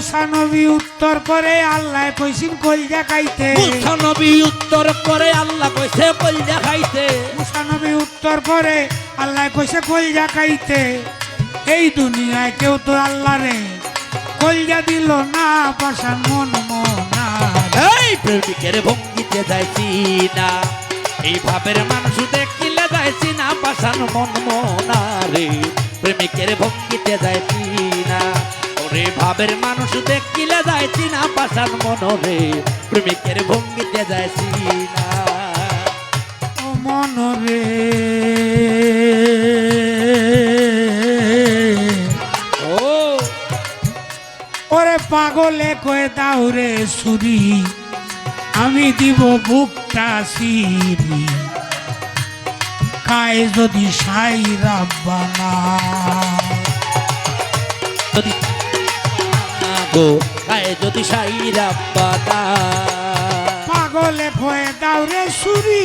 মুসা নবী উত্তর করে আল্লাহ কইসিন কইজা খাইতে মুসা নবী উত্তর করে আল্লাহ কইছে কল দেখাইতে। মুসা নবী উত্তর করে আল্লাহ কইছে কইজা খাইতে এই দুনিয়ায় কেউ তো আল্লাহ রে কইজা দিল না পাশান মন মনা এই প্রেমিকের ভঙ্গিতে যাইছি না এই ভাবের মানুষ দেখিলে যাইছি না পাশান মন মনা রে। প্রেমিকের ভঙ্গিতে যাইছি ভাবের মানুষ দেখিলে যাইছি না পাশান মন রে প্রেমিকের ভঙ্গিতে যাইছি না ও মন রে ও। ওরে পাগলে কয়ে দাও রে সুরি আমি দিব বুকটা সিরি খায় যদি সাই রাব্বানা। যদি গো গায়ে যদি সাইরা পাতা পাগলে কয়ে দাও রে সুরি।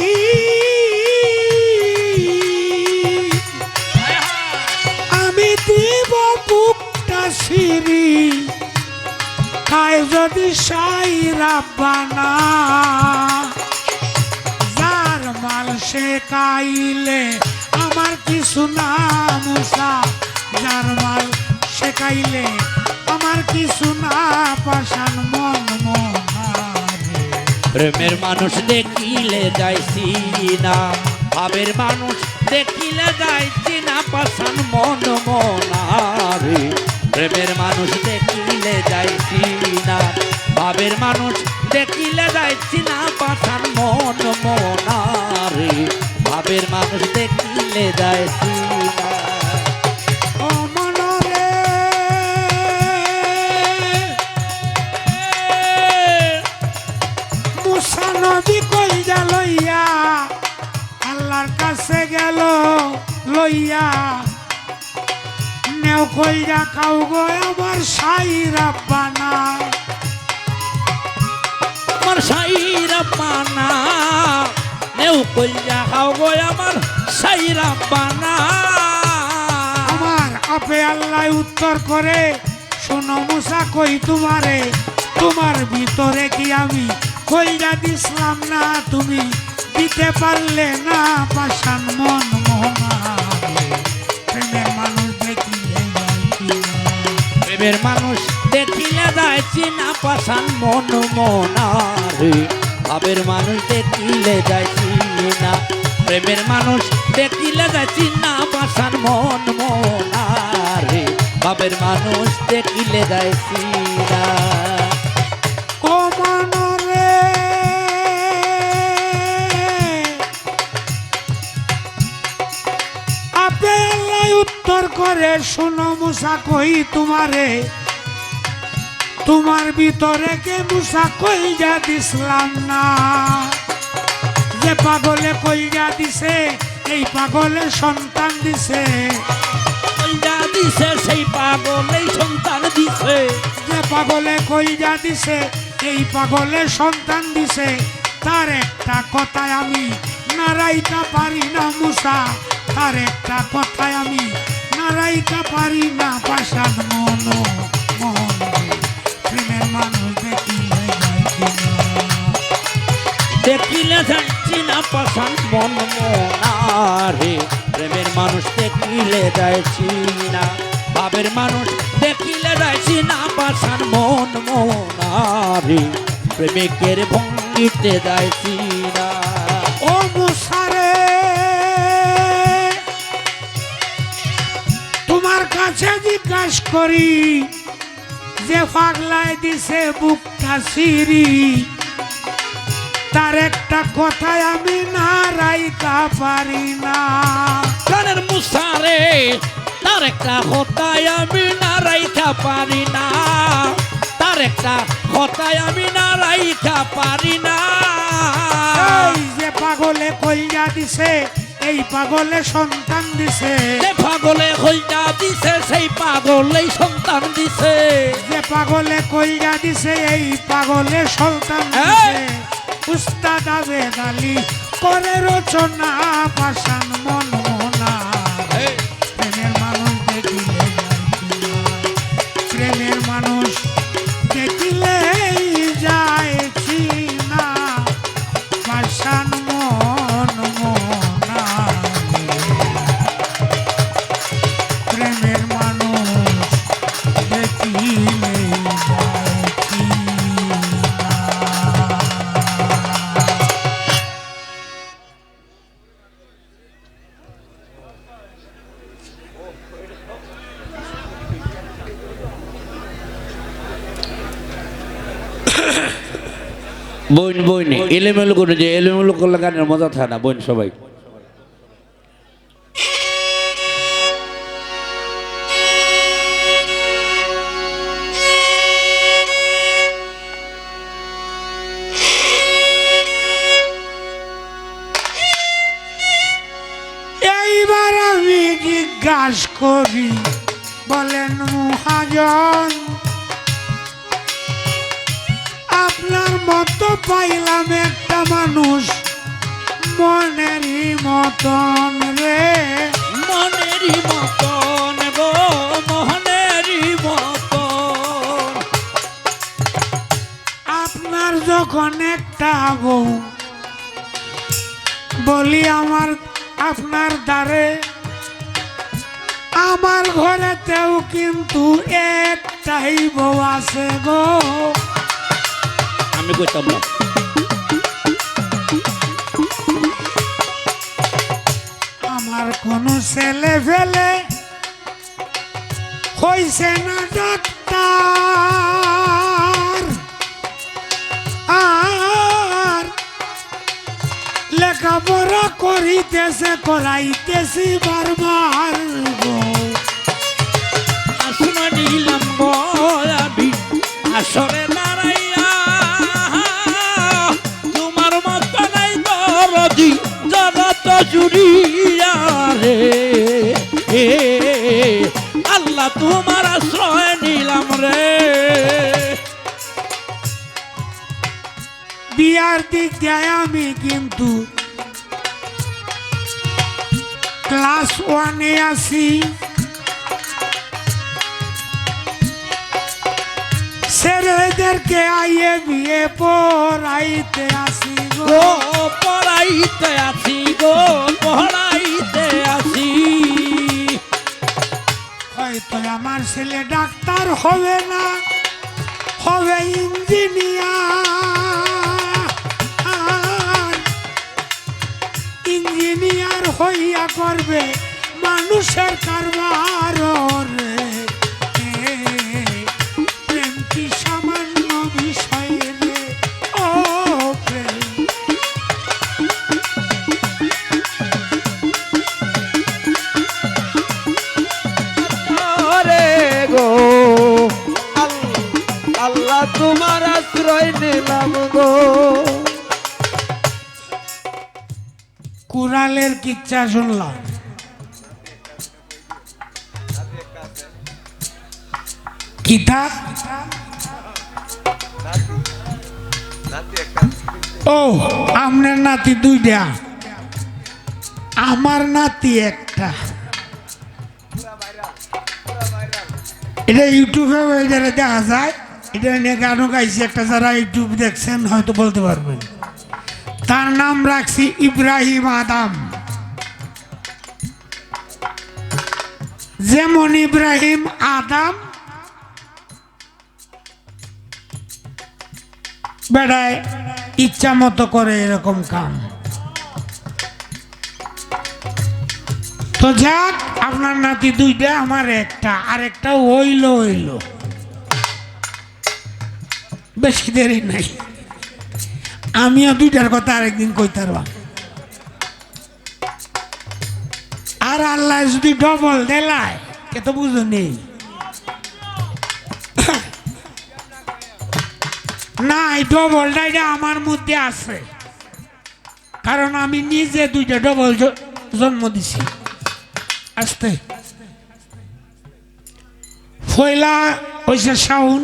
আমি দিব বুকটা সিরি খায় যদি সাই রাব্বানা যার মাল সে কাইলে আমার কিছু না মুসা। যার মাল সে কাইলে আমার কিছু না পাশান মন প্রেমের মানুষ দেখিলে যাইছি না ভাবের মানুষ দেখিলে যাইছি না পাশান মন মনারে প্রেমের মানুষ দেখিলে যাইছি না ভাবের মানুষ দেখিলে যাইছি না পাশান মন মনারে ভাবের মানুষ দেখিলে যাইছি লইয়া নেও কইজা খাও গো, আমার সাই রাব্বানা আমার সাইরা পানা নেও কইয়া খাও গো, আমার সাইরা পানা আমার আপে আল্লাহ উত্তর করে, শোনো মুসা, কই তোমারে? তোমার ভিতরে কি আমি কইরা দিছিলাম না? তুমি দিতে পারলে না পাশান মন মোহনারে না। প্রেমের মানুষ দেখিলে লেদায় চিনা পাশান মন মনারে। ভাবের মানুষ দেখিলে যায় চিনা। প্রেমের মানুষ দেখিলে লেদায় চিনা পাশান মন মনারে। ভাবের মানুষ দেখিলে লেদায় না করে শোনো মুসা কই তোমারে? তোমার ভিতরে কে মুসা কই যা দিসলাম না? যে পাগলে কই যা দিছে এই পাগলে সন্তান দিছে। কইয়া দিছে সেই পাগল সন্তান দিছে। যে পাগলে কই যা দিছে এই পাগলে সন্তান দিছে। তার একটা কথায় আমি নারাইকা পারি না মুসা তার একটা কথায় আমি নারাইকা পারি না পাশান মন মন প্রেমের মানুষ দেখিলে দেখিলে যাচ্ছি না পাশান মন মনারে প্রেমের মানুষ দেখিলে যাইছি না। ভাবের মানুষ দেখিলে যাইছি না পাশান মন মনারে প্রেমিকের ভঙ্গিতে যাইছি না। কাছে জিজ্ঞাসা করি যে পাগলায় দিছে বুকটা সিরি তার একটা কথায় আমি না রাইকা পারি না। মুসারে তার একটা হতায় আমি না রাইখা পারি না। তার একটা কথায় আমি না রাইখা পারি না। যে পাগলে কইয়া দিছে এই পাগলে সন্তান দিছে। যে পাগলে হইয়া দিছে সেই পাগলেই সন্তান দিছে। যে পাগলে কইয়া দিছে এই পাগলে সন্তান দিছে। উস্তাদ আবেদ আলী করে রচনা পাশান মন বইন। বইন এলোমেলো করে যে এলোমেলো করলে গানের মজা থাকে না, বইন সবাই। এইবার আমি জিজ্ঞাসা করি, বলেন মহাজন মতো পাইলাম একটা মানুষ মনেরই মতন রে। মনেরই মতন গো মোহনেরই মতন। আপনার যখন একটা বউ বলি আমার আপনার দ্বারে আমার ঘরেতেও কিন্তু একটাই বউ আছে গো। আমি কইতাম না। আমার কোনো ছেলে ফেলে হইছে না ডাক্তার। আর লেখাপড়া করিতেছে, করাইতেছি বারবার আসরে দাঁড়াইয়া জুড়িয়া রে। এ, আল্লাহ তোমার আশ্রয় নিলাম রে। বিয়ার দিক দিয়ে আমি কিন্তু ক্লাস ওয়ানে ছেলেদেরকে আইয়ে বিয়ে পড়াইতে আসি গো। পড়াইতে গো আমার ছেলে ডাক্তার হবে না হবে ইঞ্জিনিয়ার। ইঞ্জিনিয়ার হইয়া করবে মানুষের কারবার রে গো। আল্লাহ তোমার আশ্রয় নিলাম গো। কুরালের কিচ্ছা শুনলাম। কিতাব ও আপনার নাতি দুইটা। আমার নাতি একটা। এটা ইউটিউবে এটা দেখা যায়। এটা নিয়ে গানও গাইছে, একটা যারা ইউটিউব দেখছেন হয়তো বলতে পারবেন। তার নাম রাখছি ইব্রাহিম আদাম। যেমন ইব্রাহিম আদম, বেড়ায় ইচ্ছা মতো করে এরকম কাম। তো যাক আপনার নাতি দুইটা, আমার একটা আর একটা হইল হইল বেশি দেরি নাই। আমিও দুইটার কথা আরেকদিন কইতে পারবাম আর আল্লাহ যদি ডবল দেলায় কে তো বুঝো নেই। না এই ডবলটা এটা আমার মধ্যে আছে। কারণ আমি নিজে দুইটা ডবল জন্ম দিছি। আসতে। ফয়লা হয়েছে শাউন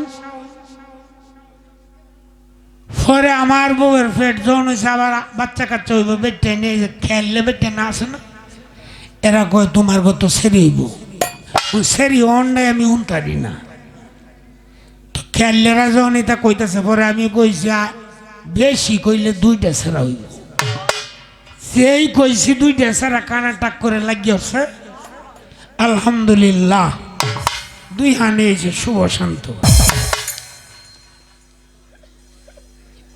পরে আমার বউয়ের পেট যখন হয়েছে আবার বাচ্চা কাচ্চা হইব, বেটে নিয়ে খেললে বেটে না আসে না? এরা কয়, তোমার কত সেরিব সেরি অন্যায় আমি উনতারি না। তো খেললেরা যখন এটা কইতাছে, পরে আমি কইছি বেশি কইলে দুইটা সেরা হইব। সেই কইছি, দুইটা সেরা কানা টাক করে লাগিয়েছে। আলহামদুলিল্লাহ। দুই হানে যে শুভ শান্ত।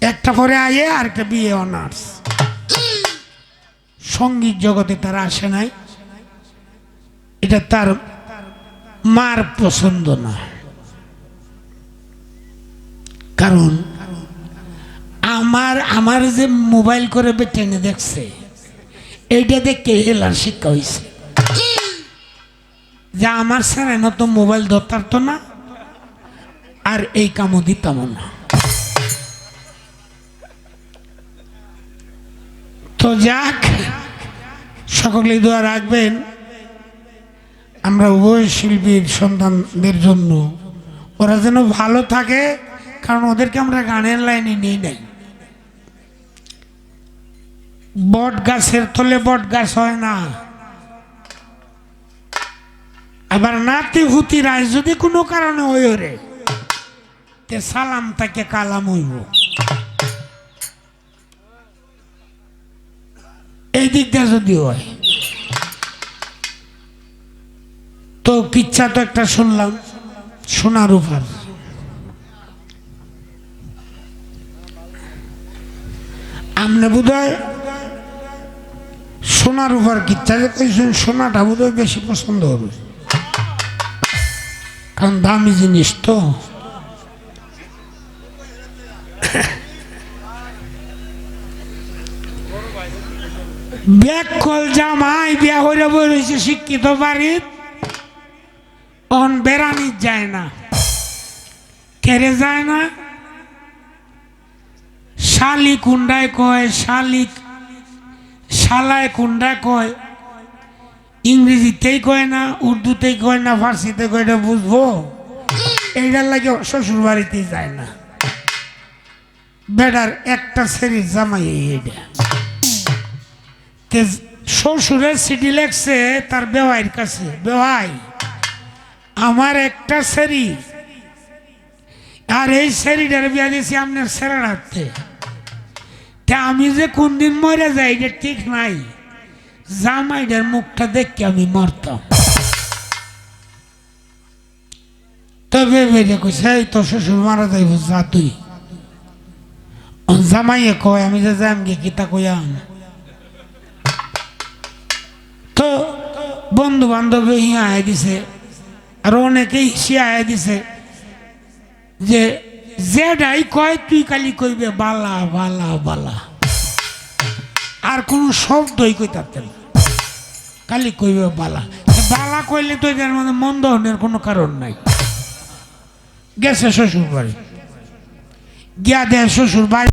একটা পরে আয়ে আর একটা বিয়ে অনার্স। সংগীত জগতে তার আসে নাই। এটা তার মার পছন্দ না। কারণ আমার আমার যে মোবাইল করে টেনে দেখছে, এইটা দেখে এলার শিক্ষা হয়েছে যে আমার স্যার তো মোবাইল ধরতার তো না। আর এই কামও দিতাম না। তো যাক, সকলেই দোয়া রাখবেন। আমরা উভয় শিল্পীর সন্তানদের জন্য। ওরা যেন ভালো থাকে, কারণ ওদেরকে আমরা গানের লাইনে নিয়ে নেই। বট গাছের তলে বট গাছ হয় না। আবার নাতি হুতি রায় যদি কোনো কারণে হই রে, তে সালাম তাকে কালাম হইব। এই দিকটা যদি হয়, তো কিচ্ছা তো একটা শুনলাম সোনার উপর। আমনে বোধ হয় সোনার উপর কিচ্ছা, যে কইছেন সোনাটা বোধ হয় বেশি পছন্দ হবে। কারণ দামি জিনিস তো। ব্যাগ কল জামাই বিয়া হইলে বই রয়েছে শিক্ষিত বাড়ির। অন বেড়ানি যায় না। কেড়ে যায় না? শালি কুন্ডায় কয়, শালিক শালায় কুন্ডায় কয় ইংরেজিতেই কয় না উর্দুতেই কয় না, ফার্সিতে কয় না, বুঝব? এইটার লাগে শ্বশুর বাড়িতেই যায় না। বেটার একটা সেরির জামাই এইটা। শ্বশুরের সিটি লেখছে তার বেওয়াইয়ের কাছে, বেওয়াই, আমার একটা সেরি আর এই সেরিটার বিয়া দিয়েছি আপনার সেরা রাখতে তা আমি যে কোন দিন মরে যাই, এটা ঠিক নাই। জামাইটার মুখটা দেখে আমি মরতাম। তবে কইছে তো শ্বশুর মারা যাইব যা তুই জামাইয়ে কয়, আমি যে যাম গিয়ে কিতা কইয়াম তো বন্ধু বান্ধব হিয়া দিছে, আর অনেকেই আয় দিছে যে যেটাই কয়, তুই কালি কইবে, বালা বালা বালা। আর কোনো শব্দই না। কালি কইবে বালা। বালা কইলে তো এদের মধ্যে মন দহনের কোনো কারণ নাই। গেছে শ্বশুর বাড়ি গিয়া দেয় শ্বশুর বাড়ি